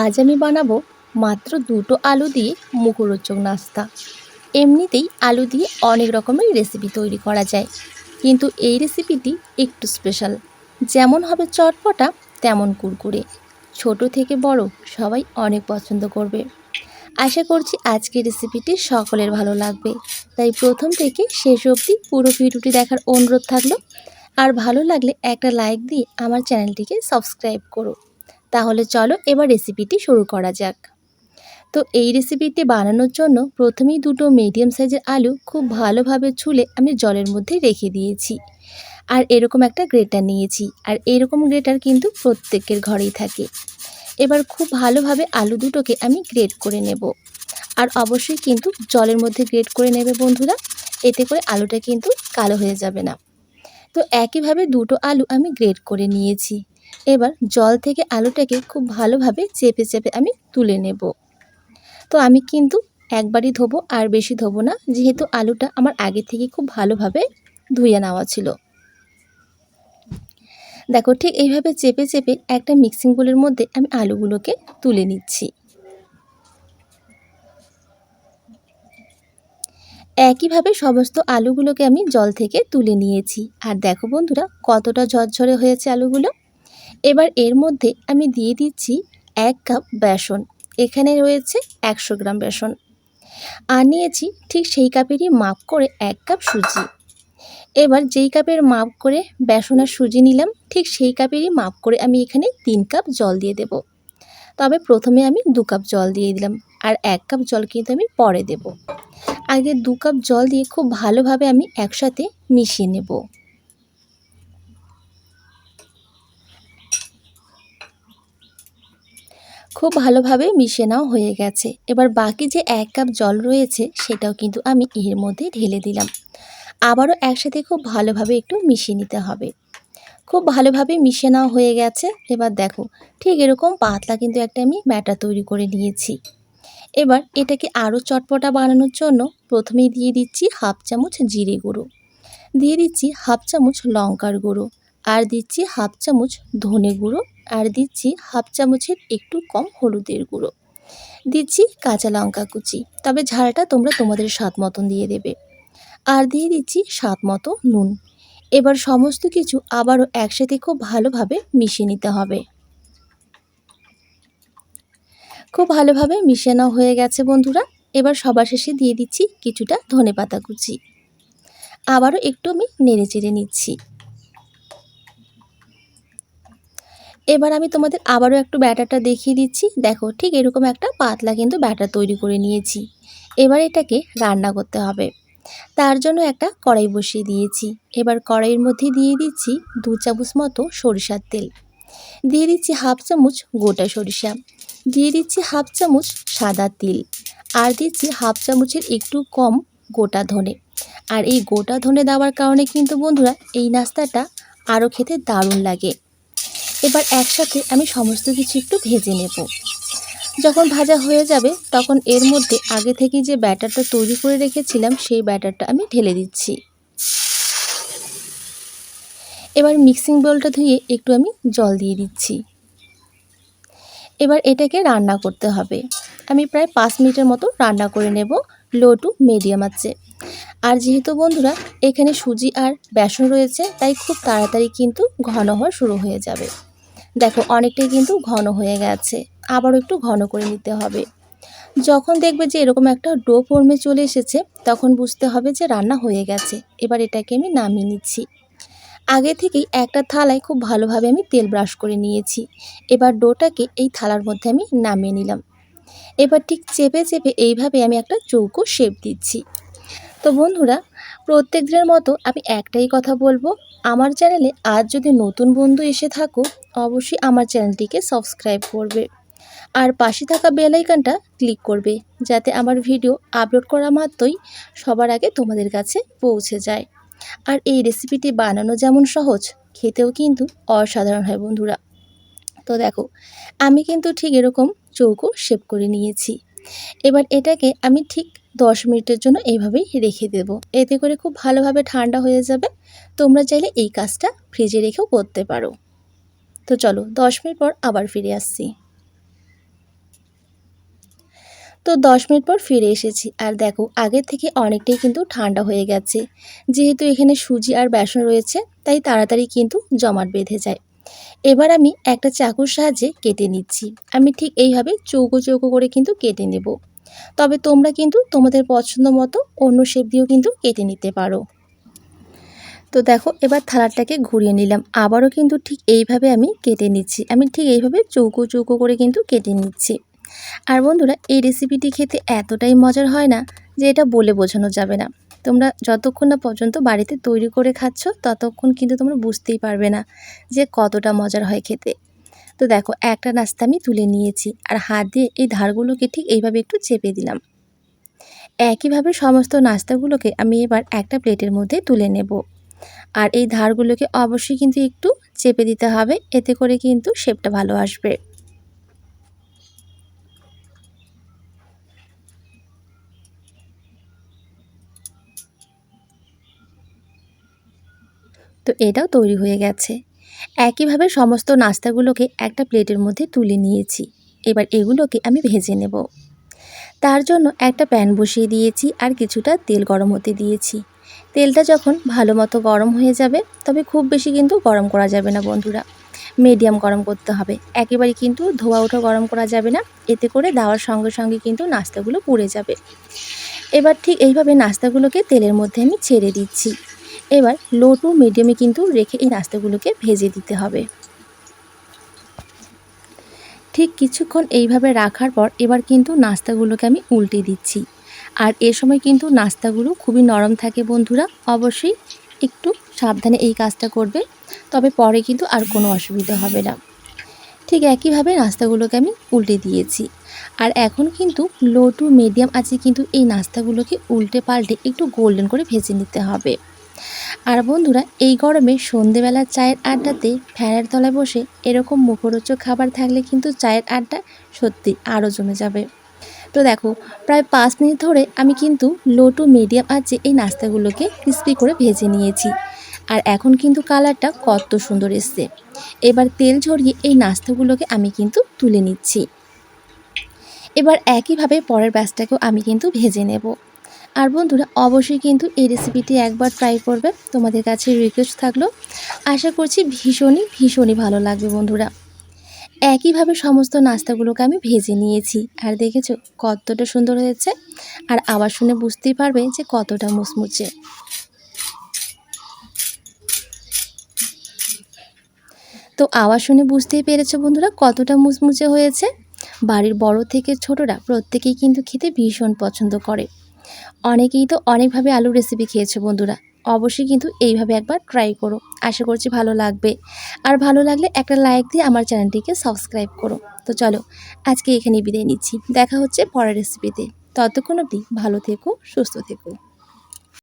আজ আমি বানাবো মাত্র দুটো আলু দিয়ে মুখরোচক নাস্তা। এমনিতেই আলু দিয়ে অনেক রকমের রেসিপি তৈরি করা যায়। কিন্তু এই রেসিপিটি একটু স্পেশাল যেমন হবে চটপটা, তেমন কুরকুরে। ছোট থেকে বড় সবাই অনেক পছন্দ করবে। আশা করছি আজকের রেসিপিটি সকলের ভালো লাগবে। তাই প্রথম থেকে শেষ অবধি পুরো ভিডিওটি দেখার অনুরোধ থাকল। আর ভালো লাগলে একটা লাইক দিয়ে আমার চ্যানেলটিকে সাবস্ক্রাইব করো। তাহলে চলো এবার রেসিপিটি শুরু করা যাক। তো এই রেসিপিটি বানানোর জন্য প্রথমেই দুটো মিডিয়াম সাইজের আলু খুব ভালোভাবে ছুলে আমি জলের মধ্যে রেখে দিয়েছি। আর এরকম একটা গ্রেটার নিয়েছি আর এরকম গ্রেটার কিন্তু প্রত্যেকের ঘরেই থাকে। এবার খুব ভালোভাবে আলু দুটোকে আমি গ্রেট করে নেব। আর অবশ্যই কিন্তু জলের মধ্যে গ্রেট করে নেবে বন্ধুরা, এতে করে আলুটা কিন্তু কালো হয়ে যাবে না। তো একইভাবে দুটো আলু আমি গ্রেট করে নিয়েছি। এবার জল থেকে আলুটাকে খুব ভালোভাবে চেপে চেপে আমি তুলে নেব। তো আমি কিন্তু একবারই ধোবো, আর বেশি ধোবো না, যেহেতু আলুটা আমার আগে থেকে খুব ভালোভাবে ধুয়ে নেওয়া ছিল। দেখো, ঠিক এইভাবে চেপে চেপে একটা মিক্সিং বোলের মধ্যে আমি আলুগুলোকে তুলে নিচ্ছি। একইভাবে সমস্ত আলুগুলোকে আমি জল থেকে তুলে নিয়েছি। আর দেখো বন্ধুরা, কতটা ঝরঝরে হয়েছে আলুগুলো। এবার এর মধ্যে আমি দিয়ে দিচ্ছি এক কাপ বেসন। এখানে রয়েছে একশো গ্রাম বেসন। আর নিয়েছি ঠিক সেই কাপেরই মাপ করে এক কাপ সুজি। এবার যেই কাপের মাপ করে বেসন আর সুজি নিলাম, ঠিক সেই কাপেরই মাপ করে আমি এখানে তিন কাপ জল দিয়ে দেব। তবে প্রথমে আমি দু কাপ জল দিয়ে দিলাম আর এক কাপ জল কিন্তু আমি পরে দেব। আগে দু কাপ জল দিয়ে খুব ভালোভাবে আমি একসাথে মিশিয়ে নেব। খুব ভালোভাবে মিশে নাও হয়ে গেছে। এবার বাকি যে এক কাপ জল রয়েছে, সেটাও কিন্তু আমি এর মধ্যে ঢেলে দিলাম। আবারও একসাথে খুব ভালোভাবে একটু মিশিয়ে নিতে হবে। খুব ভালোভাবে মিশে নাও হয়ে গেছে। এবার দেখো, ঠিক এরকম পাতলা কিন্তু একটা আমি ব্যাটার তৈরি করে নিয়েছি। এবার এটাকে আরও চটপটা বানানোর জন্য প্রথমেই দিয়ে দিচ্ছি হাফ চামচ জিরে গুঁড়ো। দিয়ে দিচ্ছি হাফ চামচ লঙ্কার গুঁড়ো। আর দিচ্ছি হাফ চামচ ধনে গুঁড়ো। আর দিচ্ছি হাফ চামচের একটু কম হলুদের গুঁড়ো। দিচ্ছি কাঁচা লঙ্কা কুচি, তবে ঝালটা তোমরা তোমাদের স্বাদ মতন দিয়ে দেবে। আর দিয়ে দিচ্ছি স্বাদ মতো নুন। এবার সমস্ত কিছু আবারও একসাথে খুব ভালোভাবে মিশিয়ে নিতে হবে। খুব ভালোভাবে মিশানো হয়ে গেছে বন্ধুরা। এবার সবার শেষে দিয়ে দিচ্ছি কিছুটা ধনে পাতা কুচি। আবারও একটু আমি নেড়ে চেড়ে নিচ্ছি। এবার আমি তোমাদের আবারও একটু ব্যাটারটা দেখিয়ে দিচ্ছি। দেখো, ঠিক এরকম একটা পাতলা কিন্তু ব্যাটার তৈরি করে নিয়েছি। এবার এটাকে রান্না করতে হবে। তার জন্য একটা কড়াই বসিয়ে দিয়েছি। এবার কড়াইয়ের মধ্যে দিয়ে দিচ্ছি দু চামচ মতো সরিষার তেল। দিয়ে দিচ্ছি হাফ চামচ গোটা সরিষা। দিয়ে দিচ্ছি হাফ চামচ সাদা তিল। আর দিচ্ছি হাফ চামচের একটু কম গোটা ধনে। আর এই গোটা ধনে দেওয়ার কারণে কিন্তু বন্ধুরা, এই নাস্তাটা আরও খেতে দারুণ লাগে। এবার একসাথে আমি সমস্ত কিছু একটু ভেজে নেব। যখন ভাজা হয়ে যাবে, তখন এর মধ্যে আগে থেকে যে ব্যাটারটা তৈরি করে রেখেছিলাম, সেই ব্যাটারটা আমি ঢেলে দিচ্ছি। এবার মিক্সিং বোলটা ধুয়ে একটু আমি জল দিয়ে দিচ্ছি। এবার এটাকে রান্না করতে হবে। আমি প্রায় পাঁচ মিনিটের মতো রান্না করে নেব, লো টু মিডিয়াম আছে আর যেহেতু বন্ধুরা, এখানে সুজি আর বেসন রয়েছে, তাই খুব তাড়াতাড়ি কিন্তু ঘন হওয়া শুরু হয়ে যাবে। দেখো, অনেকটাই কিন্তু ঘন হয়ে গেছে। আবারও একটু ঘন করে নিতে হবে। যখন দেখবে যে এরকম একটা ডো ফর্মে চলে এসেছে, তখন বুঝতে হবে যে রান্না হয়ে গেছে। এবার এটাকে আমি নামিয়ে নিচ্ছি। আগে থেকেই একটা থালায় খুব ভালোভাবে আমি তেল ব্রাশ করে নিয়েছি। এবার ডোটাকে এই থালার মধ্যে আমি নামিয়ে নিলাম। এবার ঠিক চেপে চেপে এইভাবে আমি একটা চৌকো শেপ দিচ্ছি। তো বন্ধুরা প্রত্যেক দিনের মতো আমি একটাই কথা বলব আমার চ্যানেলে আজ যদি নতুন বন্ধু এসে থাকো, অবশ্যই আমার চ্যানেলটিকে সাবস্ক্রাইব করবে। আর পাশে থাকা বেল আইকনটা ক্লিক করবে, যাতে আমার ভিডিও আপলোড করা মাত্রই সবার আগে তোমাদের কাছে পৌঁছে যায়। আর এই রেসিপিটি বানানো যেমন সহজ, খেতেও কিন্তু অসাধারণ হয় বন্ধুরা। তো দেখো, আমি কিন্তু ঠিক এরকম চৌকো শেপ করে নিয়েছি। এবার এটাকে আমি ঠিক দশ মিনিটের জন্য এইভাবেই রেখে দেব। এতে করে খুব ভালোভাবে ঠান্ডা হয়ে যাবে। তোমরা চাইলে এই কাজটা ফ্রিজে রেখেও করতে পারো। তো চলো, দশ মিনিট পর আবার ফিরে আসছি। তো দশ মিনিট পর ফিরে এসেছি। আর দেখো, আগের থেকে অনেকটাই কিন্তু ঠান্ডা হয়ে গেছে। যেহেতু এখানে সুজি আর বেসন রয়েছে, তাই তাড়াতাড়ি কিন্তু জমাট বেঁধে যায়। এবার আমি একটা চাকুর সাহায্যে কেটে নিচ্ছি। আমি ঠিক এইভাবে চৌকো চৌকো করে কিন্তু কেটে নেব। তবে তোমরা কিন্তু তোমাদের পছন্দ মতো অন্য শেপ দিয়েও কিন্তু কেটে নিতে পারো। তো দেখো, এবার থালাটাকে ঘুরিয়ে নিলাম। আবারও কিন্তু ঠিক এইভাবে আমি কেটে নিচ্ছি। আমি ঠিক এইভাবে চৌকো চৌকো করে কিন্তু কেটে নিচ্ছি। আর বন্ধুরা, এই রেসিপিটি খেতে এতটাই মজার হয় না যে এটা বলে বোঝানো যাবে না। তোমরা যতক্ষণ না পর্যন্ত বাড়িতে তৈরি করে খাচ্ছ, ততক্ষণ কিন্তু তোমরা বুঝতেই পারবে না যে কতটা মজার হয় খেতে। তো দেখো, একটা নাস্তা আমি তুলে নিয়েছি আর হাত দিয়ে এই ধারগুলোকে ঠিক এইভাবে একটু চেপে দিলাম। একইভাবে সমস্ত নাস্তাগুলোকে আমি এবার একটা প্লেটের মধ্যে তুলে নেব। আর এই ধারগুলোকে অবশ্যই কিন্তু একটু চেপে দিতে হবে, এতে করে কিন্তু শেপটা ভালো আসবে। তো এটাও তৈরি হয়ে গেছে। একইভাবে সমস্ত নাস্তাগুলোকে একটা প্লেটের মধ্যে তুলে নিয়েছি। এবার এগুলোকে আমি ভেজে নেব। তার জন্য একটা প্যান বসিয়ে দিয়েছি আর কিছুটা তেল গরম হতে দিয়েছি। তেলটা যখন ভালো মতো গরম হয়ে যাবে, তবে খুব বেশি কিন্তু গরম করা যাবে না বন্ধুরা। মিডিয়াম গরম করতে হবে। একেবারে কিন্তু ধোয়া ওঠা গরম করা যাবে না। এতে করে দেওয়ার সঙ্গে সঙ্গে কিন্তু নাস্তাগুলো পুড়ে যাবে। এবার ঠিক এইভাবে নাস্তাগুলোকে তেলের মধ্যে আমি ছেড়ে দিচ্ছি। এবার লো টু মিডিয়ামে কিন্তু রেখে এই নাস্তাগুলোকে ভেজে দিতে হবে। ঠিক কিছুক্ষণ এইভাবে রাখার পর এবার কিন্তু নাস্তাগুলোকে আমি উল্টে দিচ্ছি। আর এ সময় কিন্তু নাস্তাগুলো খুবই নরম থাকে বন্ধুরা, অবশ্যই একটু সাবধানে এই কাজটা করবে, তবে পরে কিন্তু আর কোনো অসুবিধা হবে না। ঠিক একইভাবে নাস্তাগুলোকে আমি উল্টে দিয়েছি। আর এখন কিন্তু লো টু মিডিয়াম আছে কিন্তু এই নাস্তাগুলোকে উল্টে পাল্টে একটু গোল্ডেন করে ভেজে নিতে হবে। আর বন্ধুরা, এই গরমে সন্ধেবেলা চায়ের আড্ডাতে ফ্যানের তলায় বসে এরকম মুখরোচক খাবার থাকলে কিন্তু চায়ের আড্ডা সত্যি আরও জমে যাবে। তো দেখো, প্রায় পাঁচ মিনিট ধরে আমি কিন্তু লো টু মিডিয়াম আঁচে এই নাস্তাগুলোকে ক্রিস্পি করে ভেজে নিয়েছি। আর এখন কিন্তু কালারটা কত সুন্দর এসছে। এবার তেল ঝরিয়ে এই নাস্তাগুলোকে আমি কিন্তু তুলে নিচ্ছি। এবার একইভাবে পরের ব্যাচটাকেও আমি কিন্তু ভেজে নেব। আর বন্ধুরা, অবশ্যই কিন্তু এই রেসিপিটি একবার ট্রাই করবে। তোমাদের কাছে রিকোয়েস্ট থাকল। আশা করছি ভীষণই ভীষণই ভালো লাগবে বন্ধুরা। একইভাবে সমস্ত নাস্তাগুলোকে আমি ভেজে নিয়েছি। আর দেখেছ কতটা সুন্দর হয়েছে। আর আবার শুনে বুঝতেই পারবে যে কতটা মুচমুচে। তো আওয়াজ শুনে বুঝতেই পেরেছ বন্ধুরা কতটা মুচমুচে হয়েছে। বাড়ির বড় থেকে ছোটরা প্রত্যেকেই কিন্তু খেতে ভীষণ পছন্দ করে। অনেকেই তো অনেকভাবে আলুর রেসিপি খেয়েছে বন্ধুরা। অবশ্যই কিন্তু এইভাবে একবার ট্রাই করো। আশা করছি ভালো লাগবে। আর ভালো লাগলে একটা লাইক দিয়ে আমার চ্যানেলটিকে সাবস্ক্রাইব করো। তো চলো, আজকে এখানে বিদায় নিচ্ছি। দেখা হচ্ছে পরের রেসিপিতে ততক্ষণ অবধি ভালো থেকো, সুস্থ থেকো।